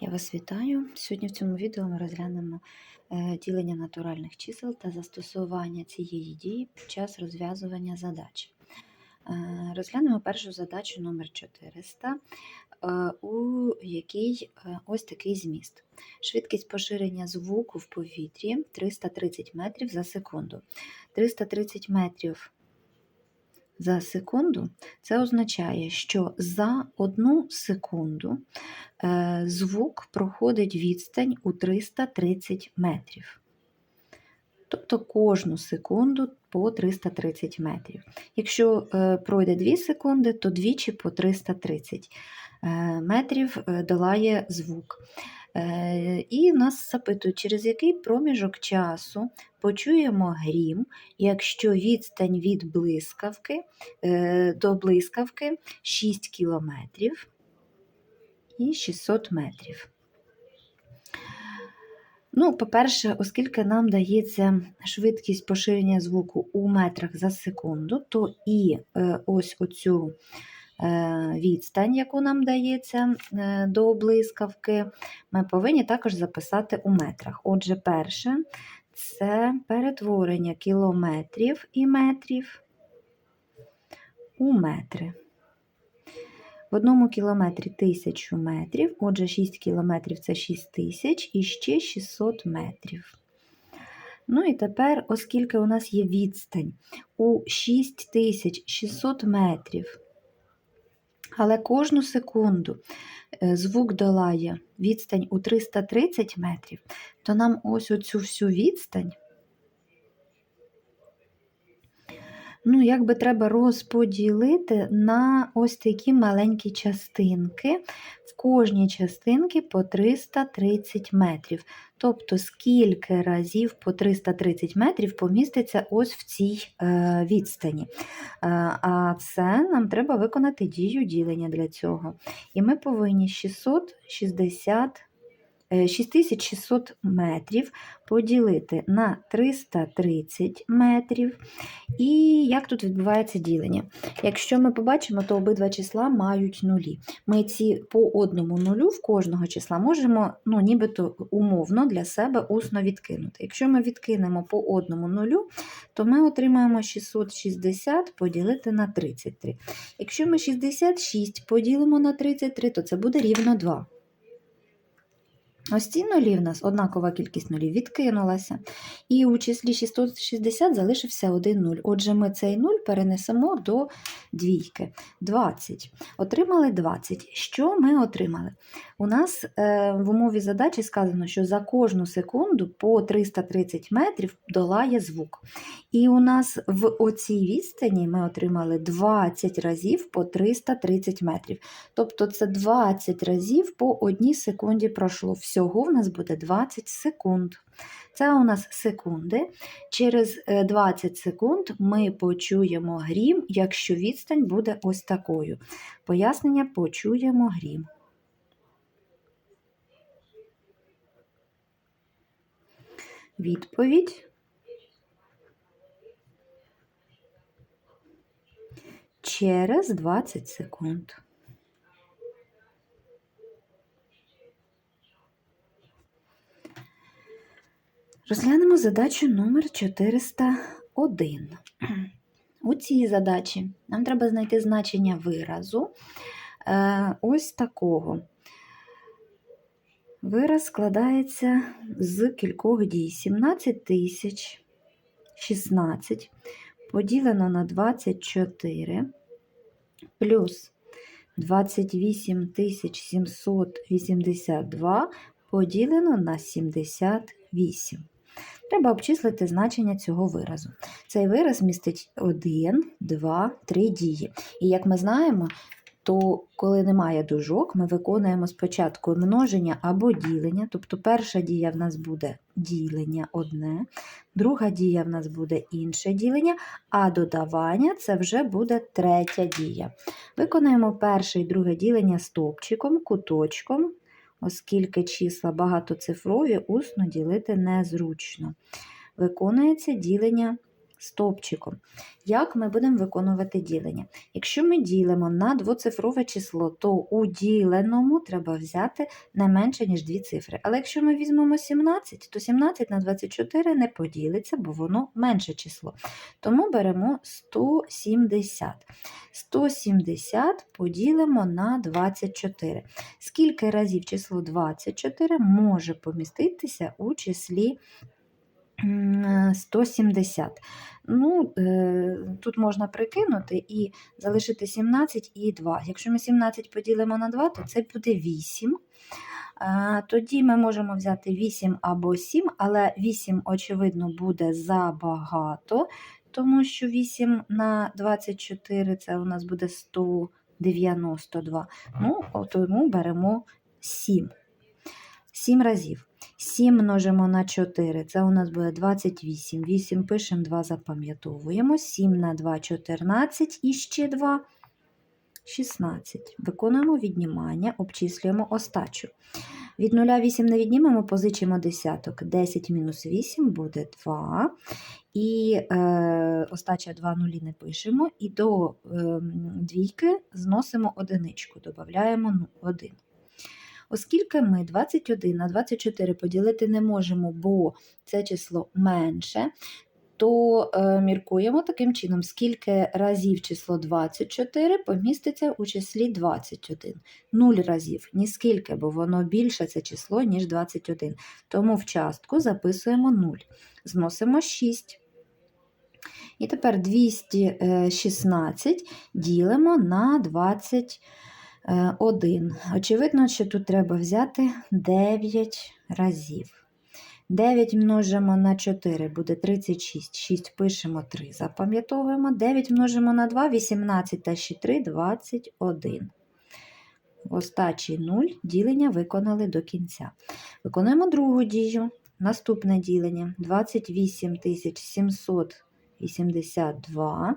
Я вас вітаю. Сьогодні в цьому відео ми розглянемо е, ділення натуральних чисел та застосування цієї дії під час розв'язування задач. Е, Розглянемо першу задачу номер 400, е, у якій ось такий зміст. Швидкість поширення звуку в повітрі 330 метрів за секунду. 330 метрів за секунду це означає, що за одну секунду е, звук проходить відстань у 330 метрів. Тобто кожну секунду по 330 метрів. Якщо е, пройде 2 секунди, то двічі по 330 е, метрів долає звук. Е, І нас запитують, через який проміжок часу почуємо грім, якщо відстань від блискавки е, до блискавки 6 кілометрів і 600 метрів. Ну, по-перше, оскільки нам дається швидкість поширення звуку у метрах за секунду, то і е, ось оцю відстань, яку нам дається е, до блискавки, ми повинні також записати у метрах. Отже, перше це перетворення кілометрів і метрів у метри. В одному кілометрі 1000 метрів, отже, 6 кілометрів це 6 тисяч і ще 600 метрів. Ну і тепер, оскільки у нас є відстань у 6600 метрів, але кожну секунду е, звук долає відстань у 330 метрів, то нам ось оцю всю відстань ну, якби треба розподілити на ось такі маленькі частинки. В кожній частинці по 330 метрів. Тобто, скільки разів по 330 метрів поміститься ось в цій е, відстані. Е, а це нам треба виконати дію ділення для цього. І ми повинні 660 6600 е, метрів поділити на 330 метрів. І як тут відбувається ділення? Якщо ми побачимо, то обидва числа мають нулі. Ми ці по одному нулю в кожного числа можемо ну, нібито умовно для себе усно відкинути. Якщо ми відкинемо по одному нулю, то ми отримаємо 660 поділити на 33. Якщо ми 66 поділимо на 33, то це буде рівно 2. Ось ці нулі в нас однакова кількість нулів відкинулася. І у числі 660 залишився один нуль. Отже, ми цей нуль перенесемо до двійки. 20. Отримали 20. Що ми отримали? У нас е, в умові задачі сказано, що за кожну секунду по 330 метрів долає звук. І у нас в оцій відстані ми отримали 20 разів по 330 метрів. Тобто це 20 разів по одній секунді пройшло. Всього в нас буде 20 секунд. Це у нас секунди. Через 20 е, секунд ми почуємо грім, якщо відстань буде ось такою. Пояснення почуємо грім. Відповідь. Через 20 секунд. Розглянемо задачу номер 401. У цій задачі нам треба знайти значення виразу е, ось такого. Вираз складається з кількох дій. 17 тисяч 16 поділено на 24 плюс 28 782 поділено на 78. Треба обчислити значення цього виразу. Цей вираз містить 1, 2, 3 дії. І як ми знаємо, то коли немає дужок, ми виконуємо спочатку множення або ділення. Тобто перша дія в нас буде ділення одне, друга дія в нас буде інше ділення, а додавання це вже буде третя дія. Виконуємо перше і друге ділення стовпчиком, куточком, оскільки числа багатоцифрові, усно ділити незручно. Виконується ділення стовпчиком. Як ми будемо виконувати ділення? Якщо ми ділимо на двоцифрове число, то у діленому треба взяти не менше, ніж дві цифри. Але якщо ми візьмемо 17, то 17 на 24 не поділиться, бо воно менше число. Тому беремо 170. 170 поділимо на 24. Скільки разів число 24 може поміститися у числі 170? Ну, е, тут можна прикинути і залишити 17 і 2. Якщо ми 17 поділимо на 2, то це буде 8. Тоді ми можемо взяти 8 або 7, але 8, очевидно, буде забагато, тому що 8 на 24 це у нас буде 192. Ну, тому беремо 7. 7 разів. 7 множимо на 4, це у нас буде 28. 8 пишемо, 2 запам'ятовуємо. 7 на 2 14 і ще 2 16. Виконуємо віднімання, обчислюємо остачу. Від 0 8 не віднімемо, позичимо десяток. 10 мінус 8 буде 2. І е, остача 2 нулі не пишемо. І до е, двійки зносимо одиничку, додаємо 1. Оскільки ми 21 на 24 поділити не можемо, бо це число менше, то е, міркуємо таким чином, скільки разів число 24 поміститься у числі 21. 0 разів, ні скільки, бо воно більше це число, ніж 21. Тому в частку записуємо 0. Зносимо 6. І тепер 216 ділимо на 21. Очевидно, що тут треба взяти 9 разів. 9 множимо на 4 буде 36. 6 пишемо 3, запам'ятовуємо. 9 множимо на 2, 18 та ще 3 21. Остачі 0 ділення виконали до кінця. Виконуємо другу дію. Наступне ділення 28 782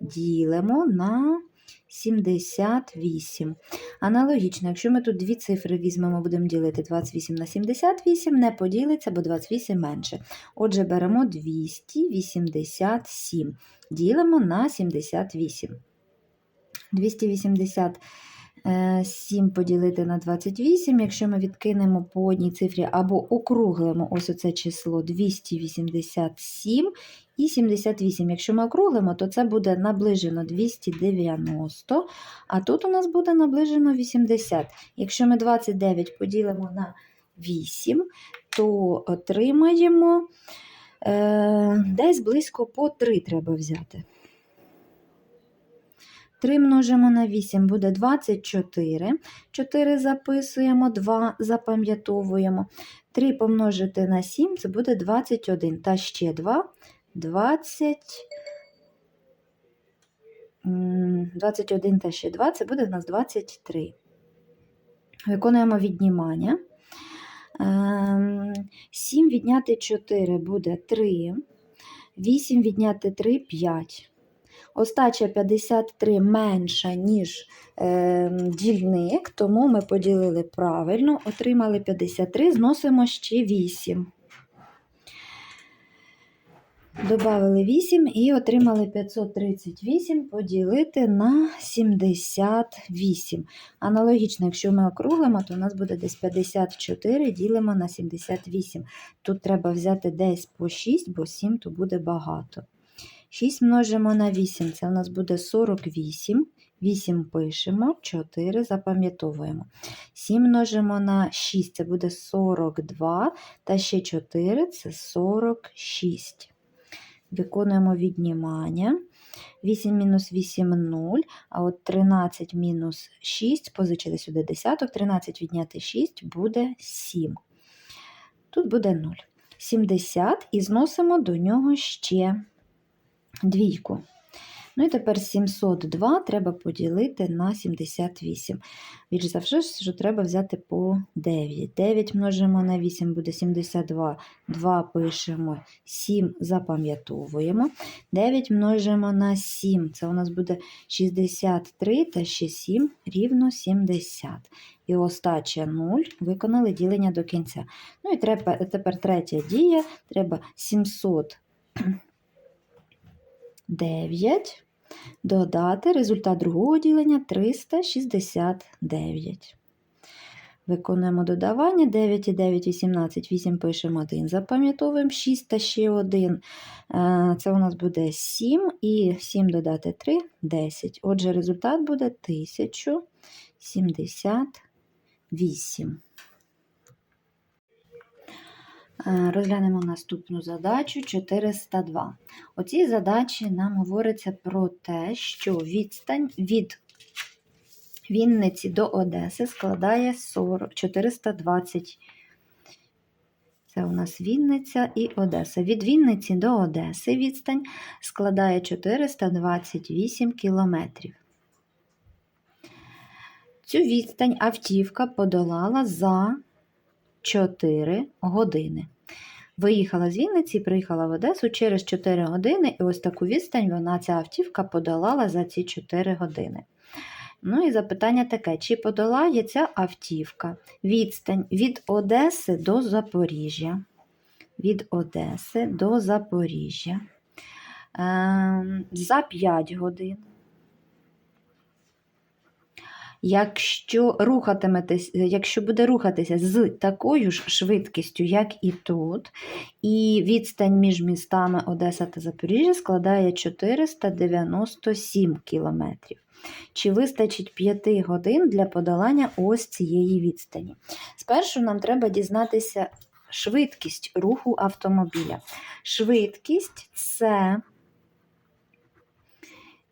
ділимо на 78. Аналогічно, якщо ми тут дві цифри візьмемо, будемо ділити 28 на 78, не поділиться, бо 28 менше. Отже, беремо 287, ділимо на 78. 287 поділити на 28, якщо ми відкинемо по одній цифрі або округлимо ось оце число 287 і 78. Якщо ми округлимо, то це буде наближено 290, а тут у нас буде наближено 80. Якщо ми 29 поділимо на 8, то отримаємо е, десь близько по 3 треба взяти. 3 множимо на 8 буде 24. 4 записуємо, 2 запам'ятовуємо. 3 помножити на 7 це буде 21. Та ще 2 20. 21 та ще 2 це буде в нас 23. Виконуємо віднімання. 7 відняти 4 буде 3. 8 відняти 3 5. Остача 53 менша, ніж е, дільник, тому ми поділили правильно, отримали 53, зносимо ще 8. Добавили 8 і отримали 538 поділити на 78. Аналогічно, якщо ми округлимо, то у нас буде десь 54 ділимо на 78. Тут треба взяти десь по 6, бо 7 то буде багато. 6 множимо на 8, це у нас буде 48. 8 пишемо, 4 запам'ятовуємо. 7 множимо на 6, це буде 42, та ще 4 це 46. Виконуємо віднімання. 8 мінус 8 0, а от 13 мінус 6, позичили сюди десяток, 13 відняти 6 буде 7. Тут буде 0. 70 і зносимо до нього ще двійку. Ну і тепер 702 треба поділити на 78. Більш завжди, що треба взяти по 9. 9 множимо на 8 буде 72. 2 пишемо, 7 запам'ятовуємо. 9 множимо на 7, це у нас буде 63 та ще 7 рівно 70. І остача 0, виконали ділення до кінця. Ну і треба, тепер третя дія, треба 700 9. Додати результат другого ділення 369. Виконуємо додавання 9 і 9, 18, 8 пишемо 1, запам'ятовуємо 6 та ще 1. Це у нас буде 7 і 7 додати 3 10. Отже, результат буде 1078. Е, Розглянемо наступну задачу 402. У цій задачі нам говориться про те, що відстань від Вінниці до Одеси складає 40, 420. Це у нас Вінниця і Одеса. Від Вінниці до Одеси відстань складає 428 кілометрів. Цю відстань автівка подолала за 4 години. Виїхала з Вінниці, приїхала в Одесу через 4 години, і ось таку відстань вона ця автівка подолала за ці 4 години. Ну і запитання таке: чи подолає ця автівка відстань від Одеси до Запоріжжя? Від Одеси до Запоріжжя е, за 5 годин. Якщо рухатиметесь, якщо буде рухатися з такою ж швидкістю, як і тут, і відстань між містами Одеса та Запоріжжя складає 497 кілометрів. Чи вистачить 5 годин для подолання ось цієї відстані? Спершу нам треба дізнатися швидкість руху автомобіля. Швидкість це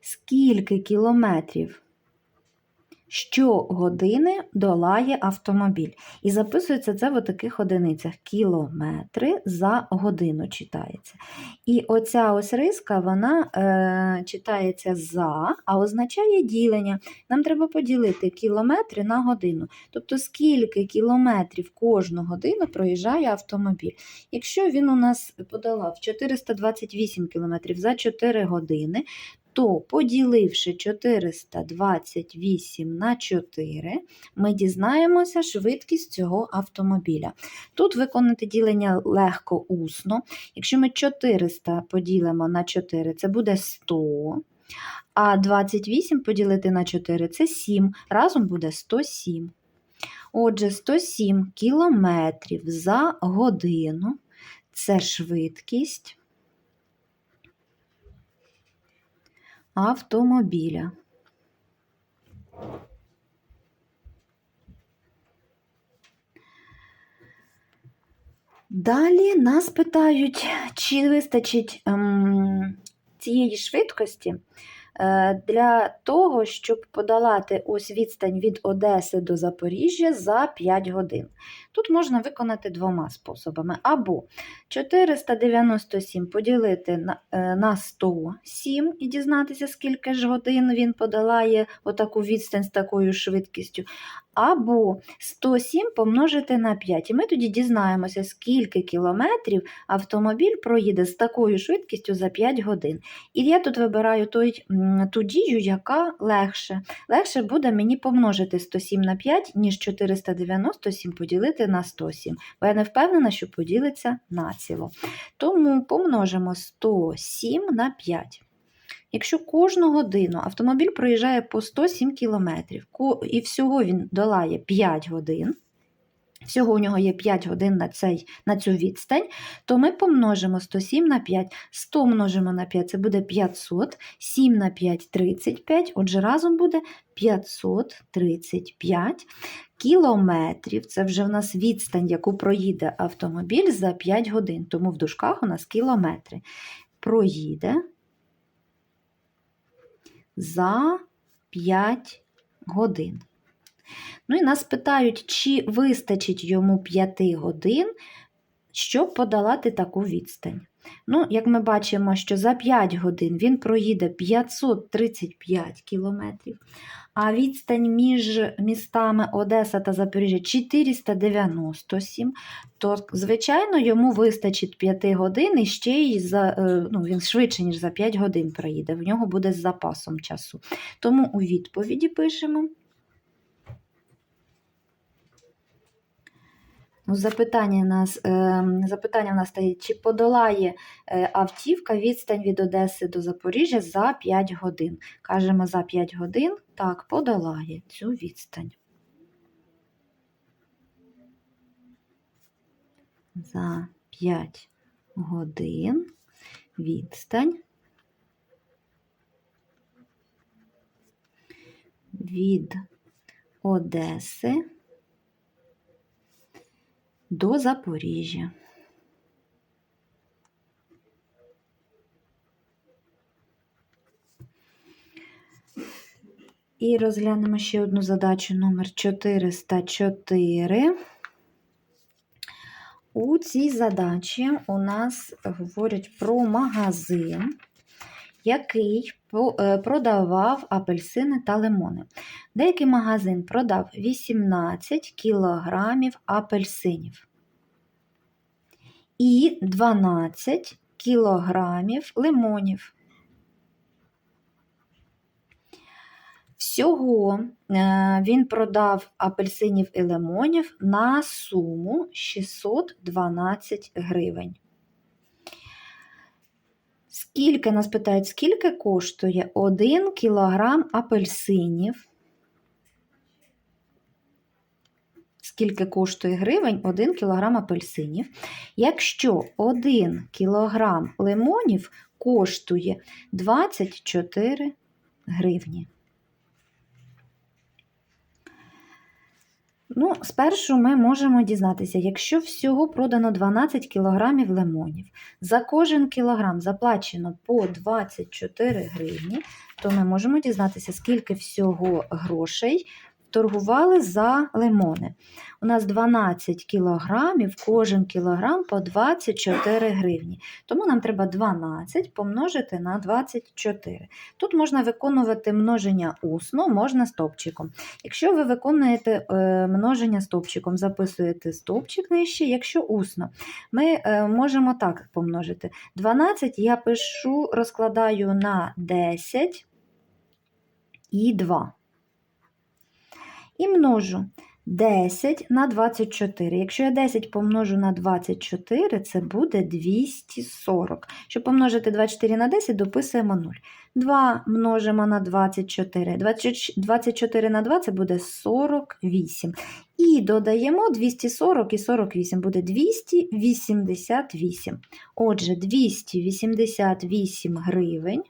скільки кілометрів щогодини долає автомобіль. І записується це в таких одиницях. Кілометри за годину читається. І оця ось риска, вона е, читається за, а означає ділення. Нам треба поділити кілометри на годину. Тобто, скільки кілометрів кожну годину проїжджає автомобіль. Якщо він у нас подолав 428 кілометрів за 4 години, то поділивши 428 на 4, ми дізнаємося швидкість цього автомобіля. Тут виконати ділення легко усно. Якщо ми 400 поділимо на 4, це буде 100. А 28 поділити на 4 це 7. Разом буде 107. Отже, 107 кілометрів за годину це швидкість. Автомобіля. Далі нас питають, чи вистачить ем, цієї швидкості для того, щоб подолати ось відстань від Одеси до Запоріжжя за 5 годин. Тут можна виконати двома способами. Або 497 поділити на, е, 107 і дізнатися, скільки ж годин він подолає отаку відстань з такою швидкістю. Або 107 помножити на 5. І ми тоді дізнаємося, скільки кілометрів автомобіль проїде з такою швидкістю за 5 годин. І я тут вибираю той, ту дію, яка легше. Легше буде мені помножити 107 на 5, ніж 497 поділити на 107. Бо я не впевнена, що поділиться націло. Тому помножимо 107 на 5. Якщо кожну годину автомобіль проїжджає по 107 км і всього він долає 5 годин, всього у нього є 5 годин на цей, на цю відстань, то ми помножимо 107 на 5. 100 множимо на 5 це буде 500, 7 на 5 35, отже, разом буде 535 кілометрів. Це вже в нас відстань, яку проїде автомобіль за 5 годин. Тому в дужках у нас кілометри. Проїде за 5 годин. Ну і нас питають, чи вистачить йому 5 годин, щоб подолати таку відстань. Ну, як ми бачимо, що за 5 годин він проїде 535 кілометрів, а відстань між містами Одеса та Запоріжжя 497, то, звичайно, йому вистачить 5 годин і ще й за, е, ну, він швидше, ніж за 5 годин проїде. В нього буде з запасом часу. Тому у відповіді пишемо. Ну, запитання, нас, е, запитання в нас стоїть, чи подолає е, автівка відстань від Одеси до Запоріжжя за 5 годин? Кажемо, за 5 годин так, подолає цю відстань. За 5 годин відстань від Одеси до Запоріжжя. І розглянемо ще одну задачу номер 404. У цій задачі у нас говорять про магазин, який продавав апельсини та лимони. Деякий магазин продав 18 кілограмів апельсинів і 12 кілограмів лимонів. Всього е, він продав апельсинів і лимонів на суму 612 гривень. Скільки нас питають, скільки коштує 1 кілограм апельсинів? Скільки коштує гривень 1 кілограм апельсинів? Якщо 1 кілограм лимонів коштує 24 гривні. Ну, спершу ми можемо дізнатися, якщо всього продано 12 кілограмів лимонів, за кожен кілограм заплачено по 24 гривні, то ми можемо дізнатися, скільки всього грошей торгували за лимони. У нас 12 кілограмів, кожен кілограм по 24 гривні. Тому нам треба 12 помножити на 24. Тут можна виконувати множення усно, можна стовпчиком. Якщо ви виконуєте е, множення стовпчиком, записуєте стовпчик нижче, якщо усно, ми е, можемо так помножити. 12 я пишу, розкладаю на 10 і 2. І множу 10 на 24. Якщо я 10 помножу на 24, це буде 240. Щоб помножити 24 на 10, дописуємо 0. 2 множимо на 24. 24 на 2 це буде 48. І додаємо 240 і 48 буде 288. Отже, 288 гривень.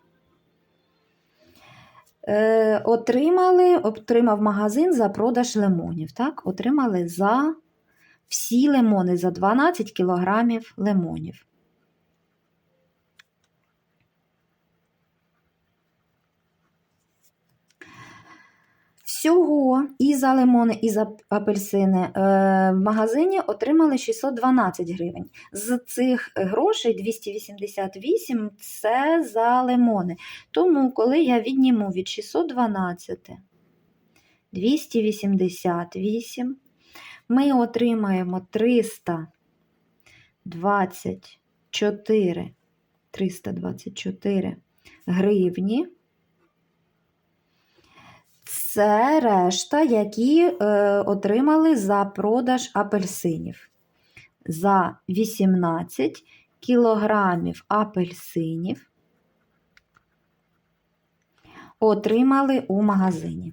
Е, отримали, отримав магазин за продаж лимонів. Так? Отримали за всі лимони, за 12 кілограмів лимонів. Всього і за лимони, і за апельсини е, в магазині отримали 612 гривень. З цих грошей 288 це за лимони. Тому, коли я відніму від 612 288, ми отримаємо 324, 324 гривні. Це решта, які е, отримали за продаж апельсинів. За 18 кілограмів апельсинів отримали у магазині.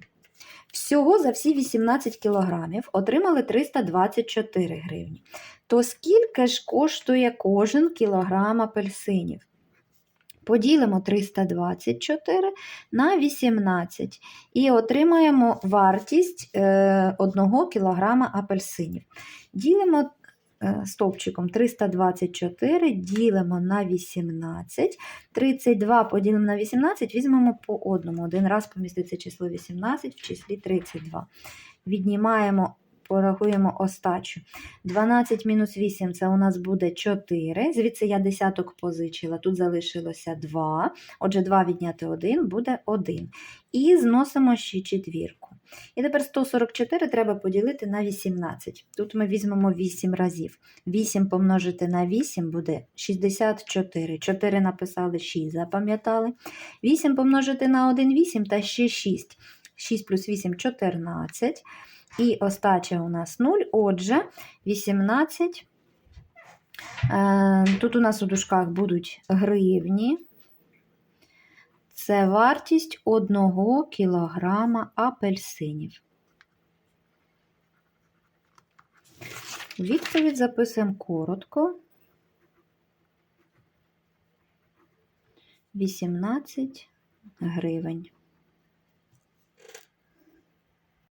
Всього за всі 18 кілограмів отримали 324 гривні. То скільки ж коштує кожен кілограм апельсинів? Поділимо 324 на 18 і отримаємо вартість 1 кг апельсинів. Ділимо е, стовпчиком 324, ділимо на 18, 32 поділимо на 18, візьмемо по одному. Один раз поміститься число 18 в числі 32. Віднімаємо порахуємо остачу. 12 мінус 8 це у нас буде 4. Звідси я десяток позичила, тут залишилося 2. Отже, 2 відняти 1 буде 1. І зносимо ще четвірку. І тепер 144 треба поділити на 18. Тут ми візьмемо 8 разів. 8 помножити на 8 буде 64. 4 написали 6, запам'ятали. 8 помножити на 1 8 та ще 6. 6 плюс 8 14. І остача у нас 0, отже, 18. Е, Тут у нас у дужках будуть гривні. Це вартість 1 кілограма апельсинів. Відповідь записуємо коротко. 18 гривень.